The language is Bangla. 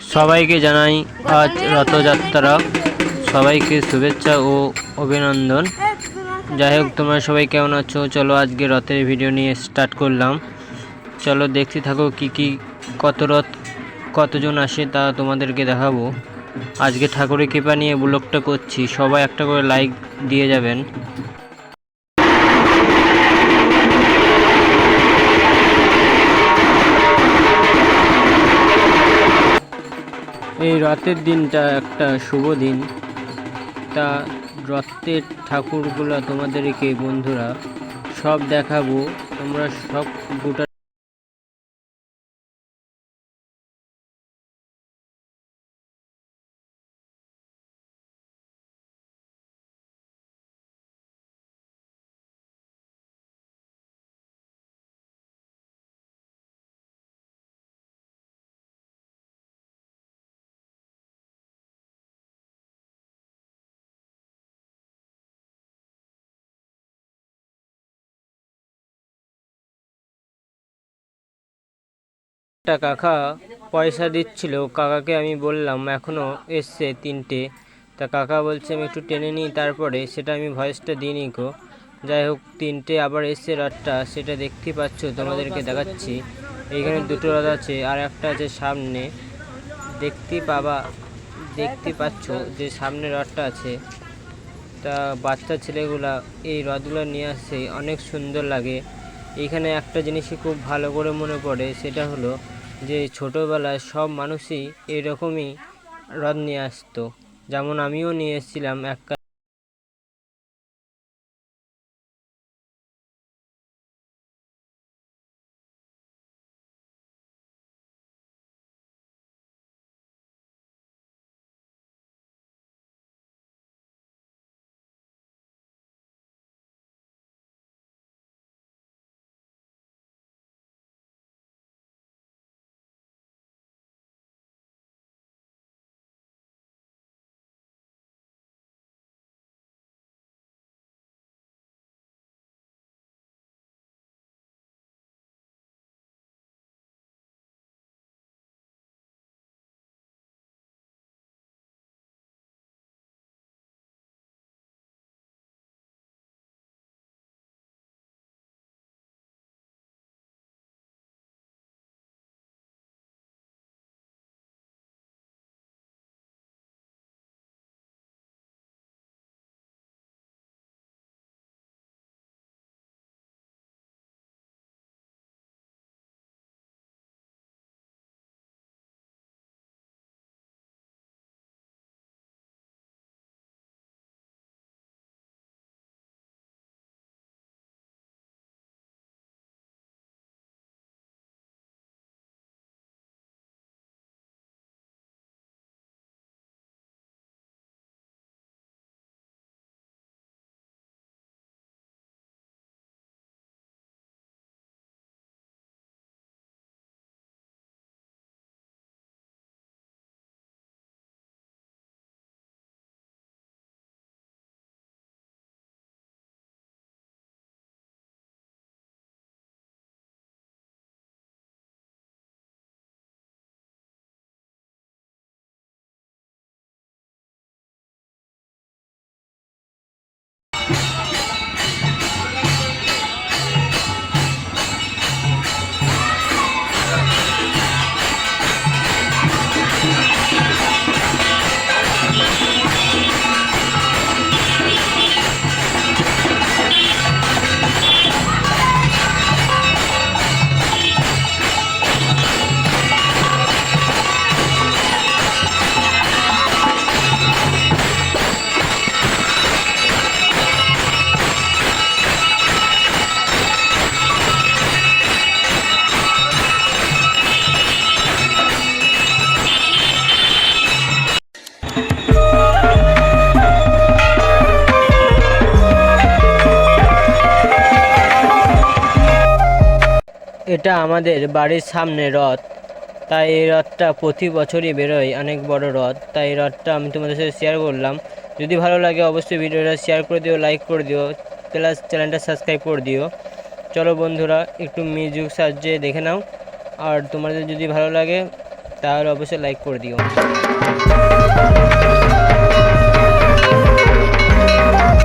সবাইকে জানাই আজ রথযাত্রা। সবাইকে শুভেচ্ছা ও অভিনন্দন। যাই হোক, তোমরা সবাই কেমন আছো? চলো আজকে রথের ভিডিও নিয়ে স্টার্ট করলাম। চলো দেখতে থাকো কি কি, কত রথ, কতজন আসে তা তোমাদেরকে দেখাবো। আজকে ঠাকুরের কৃপা নিয়ে ব্লগটা করছি। সবাই একটা করে লাইক দিয়ে যাবেন। এই রথের দিনটা একটা শুভ দিন। তা রথের ঠাকুরগুলো তোমাদেরকে বন্ধুরা সব দেখাবো। তোমরা সব গোটা একটা কাকা পয়সা দিচ্ছিল, কাকাকে আমি বললাম এখনও এসছে তিনটে। তা কাকা বলছে, আমি একটু টেনে নিই তারপরে। সেটা আমি ভয়েসটা দিইনি কো যাই হোক, তিনটে আবার এসছে রথটা সেটা দেখতেই পাচ্ছ, তোমাদেরকে দেখাচ্ছি। এইখানে দুটো রথ আছে, আর একটা আছে সামনে। দেখতে পাবা, দেখতে পাচ্ছ যে সামনে রথটা আছে। তা বাচ্চা ছেলেগুলা এই রথগুলো নিয়ে আসছে, অনেক সুন্দর লাগে। এইখানে একটা জিনিসই খুব ভালো করে মনে পড়ে, সেটা হলো যে ছোটোবেলায় সব মানুষই এরকমই রথ নিয়ে আসতো। যেমন আমিও নিয়ে এসেছিলাম এক এটা আমাদের বাড়ির সামনে রথ তাই এই রথটা প্রতি বছরই বেরোয়, অনেক বড় রথ তাই এই রথটা আমি তোমাদের সাথে শেয়ার করলাম। যদি ভালো লাগে অবশ্যই ভিডিওটা শেয়ার করে দিও লাইক করে দিও প্লাস চ্যানেলটা সাবস্ক্রাইব করে দিও। চলো বন্ধুরা, একটু মিউজিক সাহায্যে দেখে নাও। আর তোমাদের যদি ভালো লাগে, তাহলে অবশ্যই লাইক করে দিও।